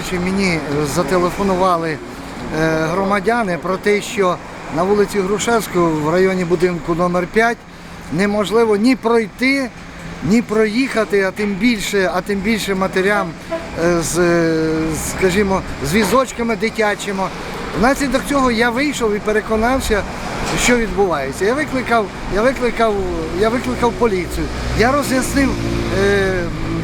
кажучи, мені зателефонували е, громадяни про те, що на вулиці Грушевського в районі будинку номер 5 неможливо ні пройти, ні проїхати, а тим більше, а тим більше матерям е, з, е, скажімо, з візочками дитячими. Внаслідок цього я вийшов і переконався, що відбувається. Я викликав, я викликав, я викликав поліцію. Я роз'яснив е,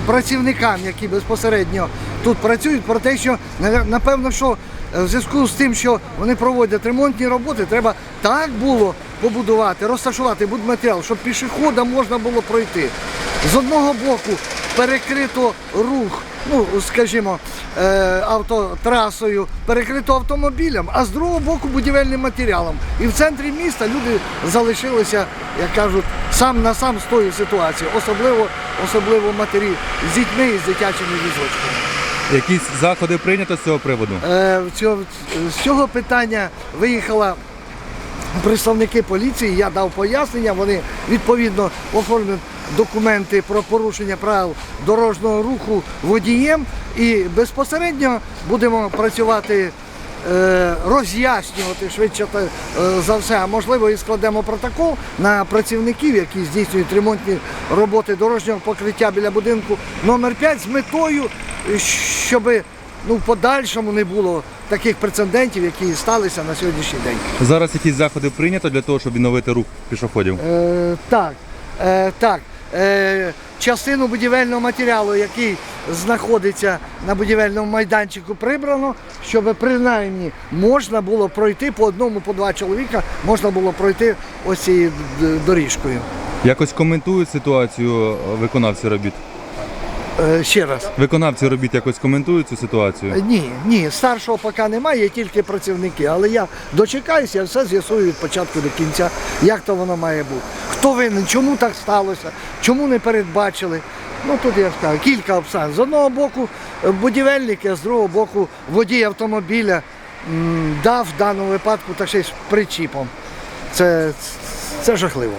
працівникам, які безпосередньо тут працюють, про те, що напевно, що е, в зв'язку з тим, що вони проводять ремонтні роботи, треба так було побудувати, розташувати будматеріал, щоб пішоходам можна було пройти. З одного боку перекрито рух, ну скажімо, е, автотрасою, перекрито автомобілем, а з другого боку будівельним матеріалом. І в центрі міста люди залишилися, як кажуть, сам на сам з тою ситуацією, особливо, особливо матері з дітьми і з дитячими візочками. Якісь заходи прийнято з цього приводу? Е, з цього питання виїхала представники поліції, я дав пояснення, вони відповідно оформлять документи про порушення правил дорожнього руху водієм і безпосередньо будемо працювати. Е, Роз'яснювати швидше е, за все, а можливо і складемо протокол на працівників, які здійснюють ремонтні роботи дорожнього покриття біля будинку номер 5 з метою, щоб ну, в подальшому не було таких прецедентів, які сталися на сьогоднішній день. Зараз якісь заходи прийнято для того, щоб відновити рух пішоходів? Е, так, е, так. Е, частину будівельного матеріалу, який знаходиться на будівельному майданчику, прибрано, щоб принаймні можна було пройти по одному, по два чоловіка, можна було пройти ось цією доріжкою. Якось коментують ситуацію е, виконавці робіт? Е, ще раз. Виконавці робіт якось коментують цю ситуацію? Е, Ні, ні, старшого поки немає, є тільки працівники. Але я дочекаюся, я все з'ясую від початку до кінця, як то воно має бути. Хто винен, чому так сталося, чому не передбачили. Ну тут я скажу, кілька обставин. З одного боку е, будівельники, а з другого боку водій автомобіля дав в даному випадку та ще й з причіпом. Це, це жахливо.